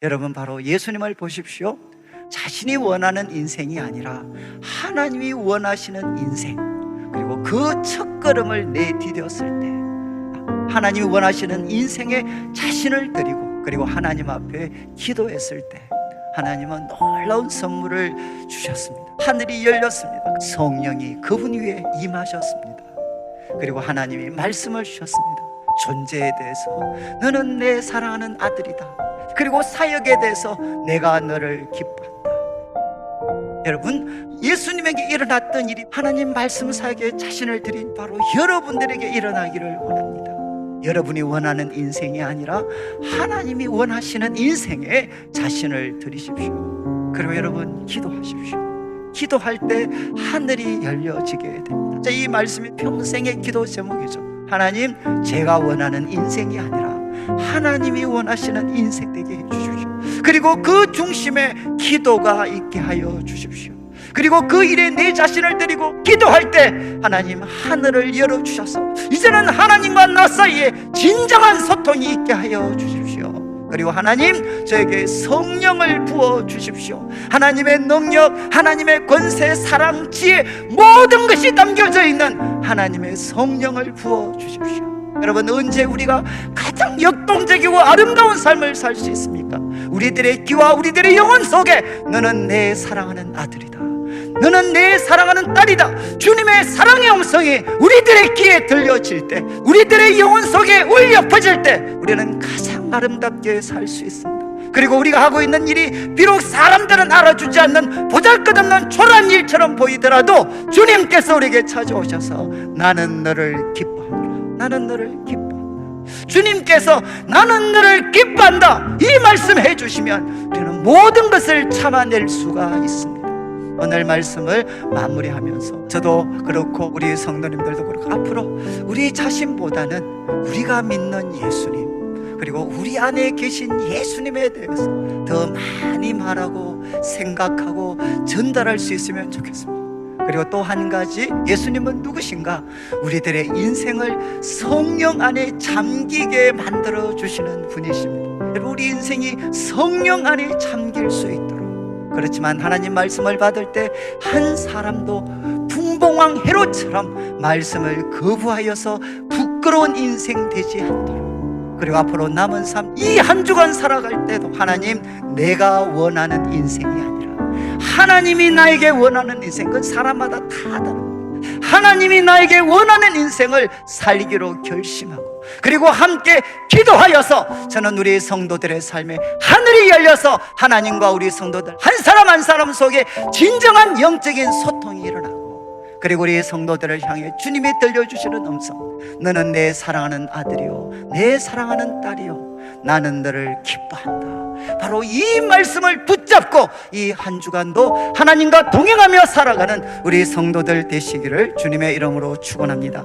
여러분 바로 예수님을 보십시오. 자신이 원하는 인생이 아니라 하나님이 원하시는 인생 그리고 그 첫걸음을 내디뎠을 때 하나님이 원하시는 인생에 자신을 드리고 그리고 하나님 앞에 기도했을 때 하나님은 놀라운 선물을 주셨습니다. 하늘이 열렸습니다. 성령이 그분 위에 임하셨습니다. 그리고 하나님이 말씀을 주셨습니다. 존재에 대해서 너는 내 사랑하는 아들이다. 그리고 사역에 대해서 내가 너를 기뻐한다. 여러분, 예수님에게 일어났던 일이 하나님 말씀 사역에 자신을 드린 바로 여러분들에게 일어나기를 원합니다. 여러분이 원하는 인생이 아니라 하나님이 원하시는 인생에 자신을 드리십시오. 그리고 여러분 기도하십시오. 기도할 때 하늘이 열려지게 됩니다. 자, 이 말씀이 평생의 기도 제목이죠. 하나님, 제가 원하는 인생이 아니라 하나님이 원하시는 인생 되게 해 주십시오. 그리고 그 중심에 기도가 있게 하여 주십시오. 그리고 그 일에 내 자신을 드리고 기도할 때 하나님 하늘을 열어 주셔서 이제는 하나님과 나 사이에 진정한 소통이 있게 하여 주십시오. 그리고 하나님 저에게 성령을 부어 주십시오. 하나님의 능력, 하나님의 권세, 사랑, 지혜 모든 것이 담겨져 있는 하나님의 성령을 부어 주십시오. 여러분 언제 우리가 가장 역동적이고 아름다운 삶을 살 수 있습니까? 우리들의 귀와 우리들의 영혼 속에 너는 내 사랑하는 아들이다. 너는 내 사랑하는 딸이다. 주님의 사랑의 음성이 우리들의 귀에 들려질 때, 우리들의 영혼 속에 울려 퍼질 때, 우리는 가장 아름답게 살 수 있습니다. 그리고 우리가 하고 있는 일이 비록 사람들은 알아주지 않는 보잘것없는 초라한 일처럼 보이더라도 주님께서 우리에게 찾아오셔서 나는 너를 기뻐하노라. 나는 너를 기뻐한다. 주님께서 나는 너를 기뻐한다. 이 말씀 해 주시면 우리는 모든 것을 참아낼 수가 있습니다. 오늘 말씀을 마무리하면서 저도 그렇고 우리 성도님들도 그렇고 앞으로 우리 자신보다는 우리가 믿는 예수님 그리고 우리 안에 계신 예수님에 대해서 더 많이 말하고 생각하고 전달할 수 있으면 좋겠습니다. 그리고 또 한 가지 예수님은 누구신가? 우리들의 인생을 성령 안에 잠기게 만들어 주시는 분이십니다. 우리 인생이 성령 안에 잠길 수 있도록 그렇지만 하나님 말씀을 받을 때 한 사람도 풍봉왕 헤롯처럼 말씀을 거부하여서 부끄러운 인생 되지 않도록 그리고 앞으로 남은 삶 이 한 주간 살아갈 때도 하나님 내가 원하는 인생이 아니라 하나님이 나에게 원하는 인생 그건 사람마다 다 다릅니다. 하나님이 나에게 원하는 인생을 살기로 결심하고 그리고 함께 기도하여서 저는 우리 성도들의 삶에 하늘이 열려서 하나님과 우리 성도들 한 사람 한 사람 속에 진정한 영적인 소통이 일어나고 그리고 우리 성도들을 향해 주님이 들려주시는 음성 너는 내 사랑하는 아들이요 내 사랑하는 딸이요 나는 너를 기뻐한다 바로 이 말씀을 붙잡고 이 한 주간도 하나님과 동행하며 살아가는 우리 성도들 되시기를 주님의 이름으로 축원합니다.